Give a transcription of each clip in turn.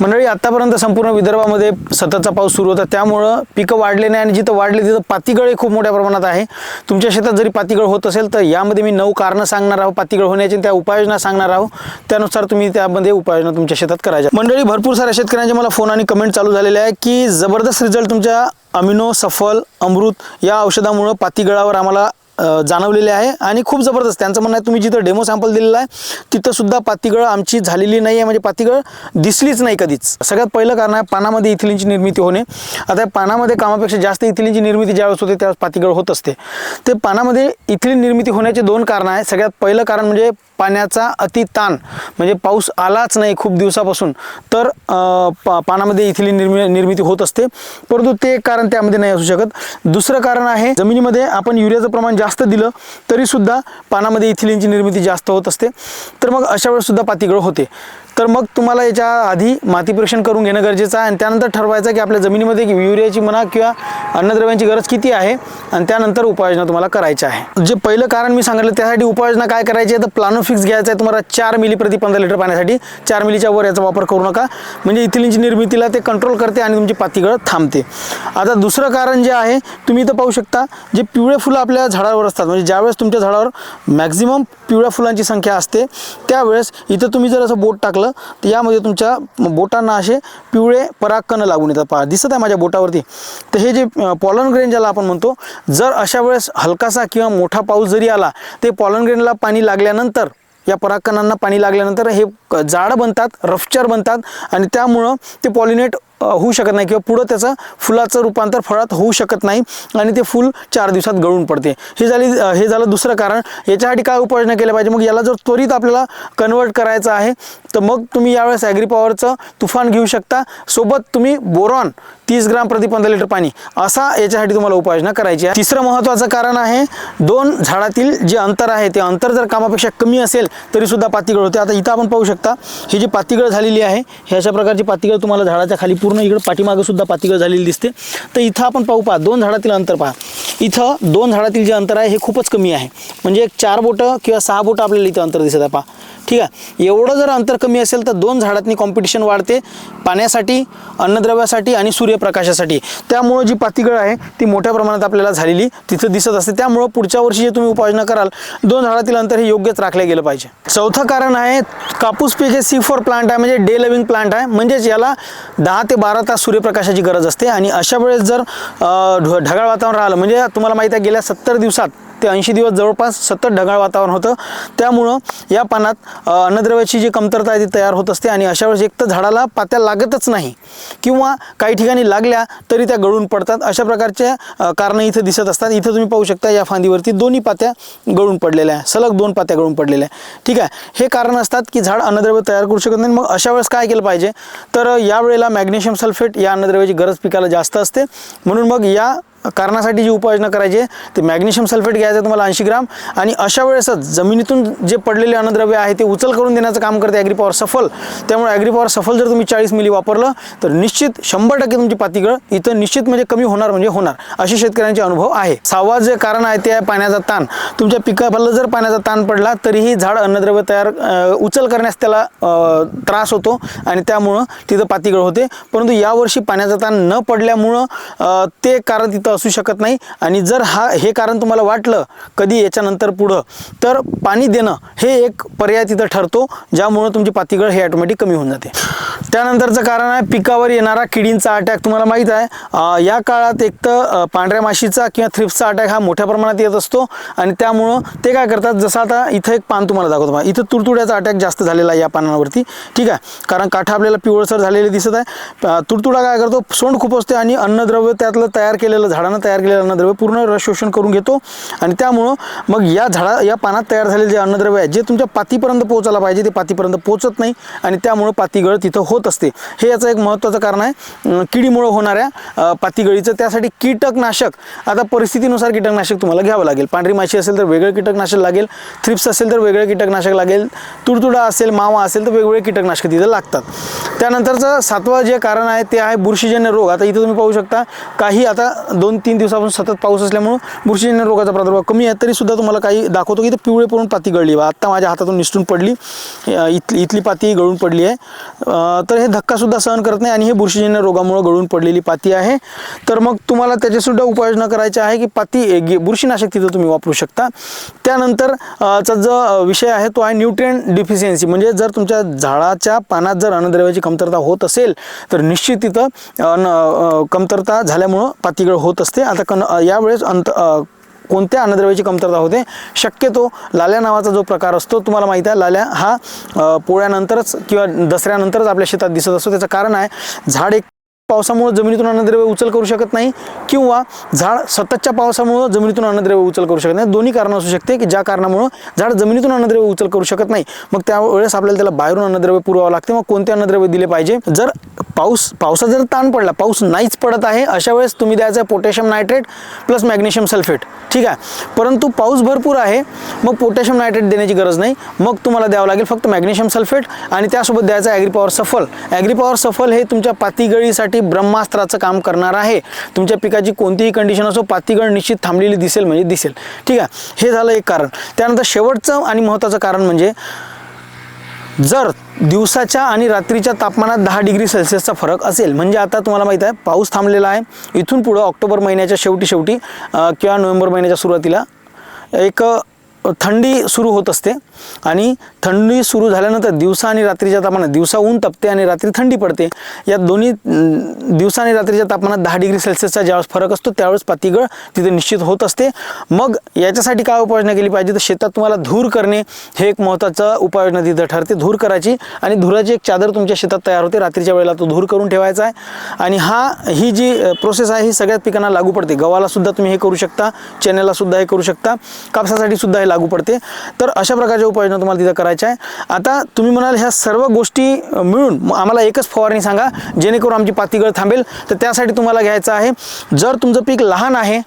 मंडळी आतापर्यंत संपूर्ण विदर्भामध्ये सततचा पाऊस सुरू होता. त्यामुळं पिकं वाढले नाही आणि जिथं वाढले तिथं पातीगळ हे खूप मोठ्या प्रमाणात आहे. तुमच्या शेतात जरी पातीगळ होत असेल तर यामध्ये मी नऊ कारणं सांगणार आहोत पातीगळ होण्याची त्या उपाययोजना सांगणार आहोत त्यानुसार तुम्ही त्यामध्ये उपाययोजना तुमच्या शेतात करायच्या. मंडळी भरपूर साऱ्या शेतकऱ्यांचे मला फोन आणि कमेंट चालू झालेले आहे की जबरदस्त रिझल्ट तुमच्या अमिनो सफल अमृत या औषधामुळं पातीगळावर आम्हाला जाणवलेले आहे आणि खूप जबरदस्त. त्यांचं म्हणणं आहे तुम्ही जिथं डेमो सॅम्पल दिलेला आहे तिथंसुद्धा पातीगळ आमची झालेली नाही आहे म्हणजे पातीगळ दिसलीच नाही कधीच. सगळ्यात पहिलं कारण आहे पानामध्ये इथिलींची निर्मिती होणे. आता पानामध्ये कामापेक्षा जास्त इथिलीनची निर्मिती ज्यावेळेस होते त्यावेळेस पातीगळ होत असते. ते पानामध्ये इथिलीन निर्मिती होण्याचे दोन कारणं आहे. सगळ्यात पहिलं कारण म्हणजे पाण्याचा अति ताण. म्हणजे पाऊस आलाच नाही खूप दिवसापासून तर पा पानामध्ये इथली निर्मि निर्मिती होत असते. परंतु ते कारण त्यामध्ये नाही असू शकत. दुसरं कारण आहे जमिनीमध्ये आपण युरियाचं प्रमाण जास्त दिलं तरीसुद्धा पानामध्ये इथिलीनची निर्मिती जास्त होत असते. तर मग अशा वेळेससुद्धा पातीगळ होते. तर मग तुम्हाला याच्या आधी माती परीक्षण करून घेणं गरजेचं आहे. आणि त्यानंतर ठरवायचं की आपल्या जमिनीमध्ये युरियाची म्हणा किंवा अन्नद्रव्यांची गरज किती आहे? आणि त्यानंतर उपाययोजना तुम्हाला करायची आहे. जे पहिलं कारण मी सांगितलं त्यासाठी उपाययोजना काय करायची आहे? तर प्लानोफिक्स घ्यायचं आहे. तुम्हाला चार मिली प्रति पंधरा लिटर पाण्यासाठी चार मिलीच्या वर याचा वापर करू नका. म्हणजे इथलींची निर्मितीला ते कंट्रोल करते आणि तुमची पातीगळ थांबते. आता दुसरं कारण जे आहे तुम्ही इथं पाहू शकता जे पिवळे फुलं आपल्या झाडावर असतात. म्हणजे ज्यावेळेस तुमच्या झाडावर मॅक्झिमम पिवळ्या फुलांची संख्या असते त्यावेळेस इथं तुम्ही जर असं बोट टाकलं तर यामध्ये तुमच्या बोटांना असे पिवळे परागकण लागून येतात. पहा दिसत आहे माझ्या बोटावरती. तर हे जे पॉलन ग्रेन ज्याला आपण म्हणतो जर अशा वेळेस हलकासा किंवा मोठा पाऊस जरी आला ते पॉलन ग्रेनला पाणी लागल्यानंतर या परागकणांना पाणी लागल्यानंतर हे क- जाडं बनतात रफ्चर बनतात आणि त्यामुळं ते पॉलिनेट होऊ शकत नाही किंवा पुढं त्याचं फुलाचं रूपांतर फळात होऊ शकत नाही आणि ते फुल चार दिवसात गळून पडते. हे झाली हे झालं दुसरं कारण. याच्यासाठी काय उपाययोजना केल्या पाहिजे? मग याला जर त्वरित आपल्याला कन्वर्ट करायचं आहे तर मग तुम्ही यावेळेस ॲग्रीपॉवरचं तुफान घेऊ शकता. सोबत तुम्ही बोरॉन तीस ग्राम प्रति पंधरा लिटर पाणी असा याच्यासाठी तुम्हाला उपाययोजना करायची आहे. तिसरं महत्त्वाचं कारण आहे दोन झाडातील जे अंतर आहे ते अंतर जर कामापेक्षा कमी असेल तरीसुद्धा पातीगळ होते आता इथं आपण पाहू शकता ही जी पातीगळ झालेली आहे हे अशा प्रकारची पातीगळ तुम्हाला झाडाच्या खाली पूर्ण इकडं पाठीमागं सुद्धा पातीगळ झालेली दिसते. तर इथं आपण पाहू पहा दोन झाडातील अंतर पहा. इथं दोन झाडातील जे अंतर आहे हे खूपच कमी आहे. म्हणजे एक चार बोटं किंवा सहा बोटं आपल्याला इथं अंतर दिसत आहे पहा. ठीक आहे. एवढं जर अंतर कमी असेल तर दोन झाडातनी कॉम्पिटिशन वाढते पाण्यासाठी अन्नद्रव्यासाठी आणि सूर्यप्रकाशासाठी. त्यामुळं जी पातीगळ आहे ती मोठ्या प्रमाणात आपल्याला झालेली तिथं दिसत असते. त्यामुळं पुढच्या वर्षी जे तुम्ही उपाययोजना कराल दोन झाडातील अंतर हे योग्यच राखलं गेलं पाहिजे. चौथं कारण आहे कापूस पीक हे सी फोर प्लांट आहे म्हणजे डे लिव्हिंग प्लांट आहे. म्हणजेच याला दहा ते बारा तास सूर्यप्रकाशाची गरज असते. आणि अशा वेळेस जर ढ- ढगाळ वातावरण राहिलं म्हणजे तुम्हाला माहीत आहे गेल्या सत्तर दिवसात ते ऐंशी दिवस जवळपास सतत ढगाळ वातावरण होतं. त्यामुळं या पानात अन्नद्रव्याची जी कमतरता आहे ती तयार होत असते आणि अशा वेळेस एक तर झाडाला पात्या लागतच नाही किंवा काही ठिकाणी लागल्या तरी त्या गळून पडतात. अशा प्रकारच्या कारणं इथं दिसत असतात. इथं तुम्ही पाहू शकता या फांदीवरती दोन्ही पात्या गळून पडलेल्या आहे सलग दोन पात्या गळून पडलेल्या आहे ठीक आहे. हे कारण असतात की झाड अन्नद्रव्य तयार करू शकत नाही. मग अशा वेळेस काय केलं पाहिजे? तर यावेळेला मॅग्नेशियम सल्फेट या अन्नद्रव्याची गरज पिकाला जास्त असते. म्हणून मग या कारणासाठी जी उपाययोजना करायची आहे ते मॅग्नेशियम सल्फेट घ्यायचं तुम्हाला ऐंशी ग्राम. आणि अशा वेळेसच जमिनीतून जे पडलेले अन्नद्रव्य आहे ते उचल करून देण्याचं काम करते ॲग्रीपॉवर सफल. त्यामुळे ॲग्रीपॉवर सफल जर तुम्ही चाळीस मिली वापरलं तर निश्चित शंभर टक्के तुमची पातीगळ इथं निश्चित म्हणजे कमी होणार म्हणजे होणार. असे शेतकऱ्यांचे अनुभव आहे. सहावा जे कारण आहे ते आहे पाण्याचा ताण. तुमच्या पिकाला जर पाण्याचा ताण पडला तरीही झाड अन्नद्रव्य तयार उचल करण्यास त्याला त्रास होतो आणि त्यामुळं तिथं पातीगळ होते. परंतु यावर्षी पाण्याचा ताण न पडल्यामुळं ते कारण तिथं असू शकत नाही. आणि जर हा हे कारण तुम्हाला वाटलं कधी याच्यानंतर पुढं तर पाणी देणं हे एक पर्याय तिथं ठरतो ज्यामुळं तुमची पातीगळ हे ऑटोमॅटिक कमी होऊन जाते. त्यानंतरचं कारण आहे पिकावर येणारा किडींचा अटॅक तुम्हाला माहीत आहे. या काळात एक तर पांढऱ्या माशीचा किंवा थ्रिप्सचा अटॅक हा मोठ्या प्रमाणात येत असतो आणि त्यामुळं ते काय करतात जसं आता इथं एक पान तुम्हाला दाखवतो इथं तुडतुड्याचा अटॅक जास्त झालेला आहे या पानांवरती. ठीक आहे? कारण काठा आपल्याला पिवळसर झालेले दिसत आहे. तुडतुडा काय करतो सोंड खूप असते आणि अन्नद्रव्य त्यातलं तयार केलेलं झाडानं तयार केलेलं अन्नद्रव्य पूर्ण रस शोषण करून घेतो. आणि त्यामुळं मग या झाडा या पानात तयार झालेले जे अन्नद्रव्य आहे जे तुमच्या पातीपर्यंत पोहोचायला पाहिजे ते पातीपर्यंत पोहोचत नाही आणि त्यामुळं पातीगळ तिथं होत होत असते. हे याचं एक महत्त्वाचं कारण आहे. किडीमुळं होणाऱ्या पातीगळीचं. त्यासाठी कीटकनाशक आता परिस्थितीनुसार कीटकनाशक तुम्हाला घ्यावं लागेल. पांढरी माशी असेल तर वेगळं कीटकनाशक लागेल. थ्रिप्स असेल तर वेगळं कीटकनाशक लागेल. तुडतुडा असेल मावा असेल तर वेगवेगळे कीटकनाशक तिथं लागतात. त्यानंतरचं सातवं जे कारण आहे ते आहे बुरशीजन्य रोग. आता इथं तुम्ही पाहू शकता काही आता दोन तीन दिवसापासून सतत पाऊस असल्यामुळं बुरशीजन्य रोगाचा प्रादुर्भाव कमी आहे. तरीसुद्धा तुम्हाला काही दाखवतो की ते पिवळे पडून पाती गळली. बा आत्ता माझ्या हातातून निसटून पडली. इथली इथली पाती गळून पडली आहे. तर हे धक्कासुद्धा सहन करत नाही आणि हे बुरशीजन्य रोगामुळे गळून पडलेली पाती आहे. तर मग तुम्हाला त्याच्यासुद्धा उपाययोजना करायची आहे की पाती गे- बुरशीनाशक तिथं तुम्ही वापरू शकता. त्यानंतर चा जो विषय आहे तो आहे न्यूट्रिएंट डिफिशियन्सी म्हणजे जर तुमच्या झाडाच्या पानात जर अन्नद्रव्याची कमतरता होत असेल तर निश्चित तिथं कमतरता झाल्यामुळं पातीगळ होत असते. आता कन यावेळेस अंत कोणत्या अन्नद्रव्याची कमतरता होते? शक्यतो लाल्या नावाचा जो प्रकार असतो तुम्हाला माहीत आहे लाल्या हा पोळ्यानंतरच किंवा दसऱ्यानंतरच आपल्या शेतात दिसत असतो. त्याचं कारण आहे झाड एक पावसामुळे जमिनीतून अन्नद्रव्य उचल करू शकत नाही किंवा झाड सततच्या पावसामुळे जमिनीतून अन्नद्रव्य उचल करू शकत नाही. दोन्ही कारणं असू शकते की ज्या कारणामुळं झाड जमिनीतून अन्नद्रव्य उचल करू शकत नाही. मग त्यावेळेस आपल्याला त्याला बाहेरून अन्नद्रव्य पुरवावं लागते. मग कोणते अन्नद्रव्य दिले पाहिजे? जर पाऊस पावसात जर ताण पडला पाऊस नाहीच पडत आहे अशा वेळेस तुम्ही द्यायचं आहे potassium nitrate plus magnesium sulphate. ठीक आहे? परंतु पाऊस भरपूर आहे मग पोटॅशियम नायट्रेट देण्याची गरज नाही. मग तुम्हाला द्यावं लागेल फक्त मॅग्नेशियम सल्फेट आणि त्यासोबत द्यायचं ॲग्रीपॉवर सफल. ॲग्रीपॉवर सफल हे तुमच्या पातीगळीसाठी ब्रह्मास्त्राचं काम करणार आहे. तुमच्या पिकाची कोणतीही कंडिशन असो पातीगण निश्चित थांबलेली दिसेल म्हणजे दिसेल. ठीक आहे? हे झालं एक कारण. त्यानंतर शेवटचं आणि महत्त्वाचं कारण म्हणजे जर दिवसाच्या आणि रात्रीच्या तापमानात दहा डिग्री सेल्सिअसचा फरक असेल म्हणजे आता तुम्हाला माहीत आहे पाऊस थांबलेला आहे. इथून पुढं ऑक्टोबर महिन्याच्या शेवटी शेवटी किंवा नोव्हेंबर महिन्याच्या सुरुवातीला एक थंडी सुरू होत असते आणि थंडी सुरू झाल्यानंतर दिवसा आणि रात्रीच्या तापमानात दिवसा ऊन तपते आणि रात्री थंडी पडते. या दोन्ही दिवसा आणि रात्रीच्या तापमानात दहा डिग्री सेल्सिअसचा ज्यावेळेस फरक असतो त्यावेळेस पातीगळ तिथे निश्चित होत असते. मग याच्यासाठी काय उपाययोजना केली पाहिजे? तर शेतात तुम्हाला धूर करणे हे एक महत्त्वाचं उपाययोजना तिथं ठरते. धूर करायची आणि धुराची एक चादर तुमच्या शेतात तयार होते. रात्रीच्या वेळेला तो धूर करून ठेवायचा आहे. आणि हा ही जी प्रोसेस आहे ही सगळ्यात पिकांना लागू पडते. गव्हालासुद्धा तुम्ही हे करू शकता चण्यालासुद्धा हे करू शकता कापसासाठी सुद्धा हे लागू लागू पडते. तर अशा प्रकारच्या उपाययोजना तुम्हाला तिथं करायच्या आहे. आता तुम्ही म्हणाल ह्या सर्व गोष्टी मिळून आम्हाला एकच फवारणी सांगा जेणेकरून आमची पातीगळ थांबेल. तर त्यासाठी तुम्हाला घ्यायचं आहे जर तुमचं पीक लहान आहे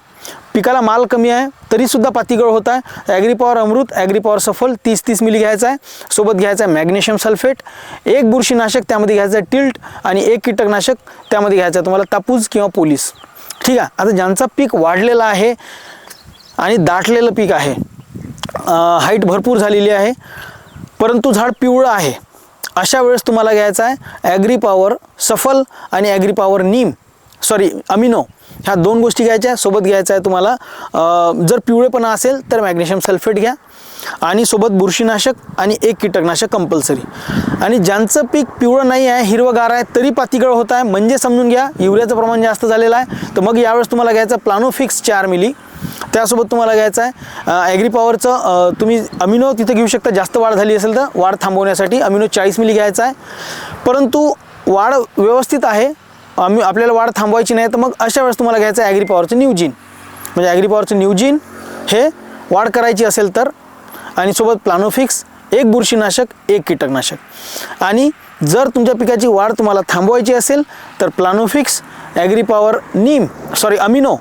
पिकाला माल कमी आहे तरीसुद्धा पातीगळ होत आहे. ॲग्रीपॉवर अमृत ॲग्रीपॉवर सफल तीस तीस मिली घ्यायचा आहे. सोबत घ्यायचा आहे मॅग्नेशियम सल्फेट. एक बुरशीनाशक त्यामध्ये घ्यायचं आहे टिल्ट आणि एक कीटकनाशक त्यामध्ये घ्यायचं आहे तुम्हाला तापूज किंवा पोलीस. ठीक आहे. आता ज्यांचं पीक वाढलेलं आहे आणि दाटलेलं पीक आहे हाईट भरपूर झालेली आहे. परंतु झाड पिवळं आहे. अशा वेळेस तुम्हाला घ्यायचं आहे ॲग्री पॉवर सफल आणि agri power neem. Sorry amino ह्या दोन गोष्टी घ्यायच्या सोबत घ्यायचं आहे तुम्हाला. जर पिवळेपणा असेल तर मॅग्नेशियम सल्फेट घ्या. आणि सोबत बुरशीनाशक आणि एक कीटकनाशक कंपल्सरी आणि ज्यांचं पीक पिवळं नाही आहे हिरवगार आहे तरी पातीगळ होत आहे म्हणजे समजून घ्या युरियाचं प्रमाण जास्त झालेलं आहे. तर मग यावेळेस तुम्हाला घ्यायचं प्लानोफिक्स चार मिली त्यासोबत तुम्हाला घ्यायचं आहे. ॲग्री पॉवरचं तुम्ही अमिनो तिथं घेऊ शकता. जास्त वाढ झाली असेल तर वाढ थांबवण्यासाठी अमिनो चाळीस मिली घ्यायचा आहे. परंतु वाढ व्यवस्थित आहे. आम्ही आपल्याला वाढ थांबवायची नाही. तर मग अशा वेळेस तुम्हाला घ्यायचं आहे ॲग्री पॉवरचं न्यूजिन म्हणजे ॲग्री पॉवरचं न्यूजिन हे वाढ करायची असेल तर आणि सोबत प्लानोफिक्स एक बुरशीनाशक एक कीटकनाशक. आणि जर तुमच्या पिकाची वाढ तुम्हाला थांबवायची असेल तर planofix agri power neem sorry amino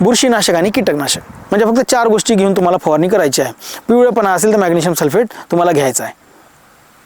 बुरशीनाशक आणि कीटकनाशक. म्हणजे फक्त चार गोष्टी घेऊन तुम्हाला फवारणी करायची आहे. पिवळेपणा असेल तर मॅग्नेशियम सल्फेट तुम्हाला घ्यायचं आहे.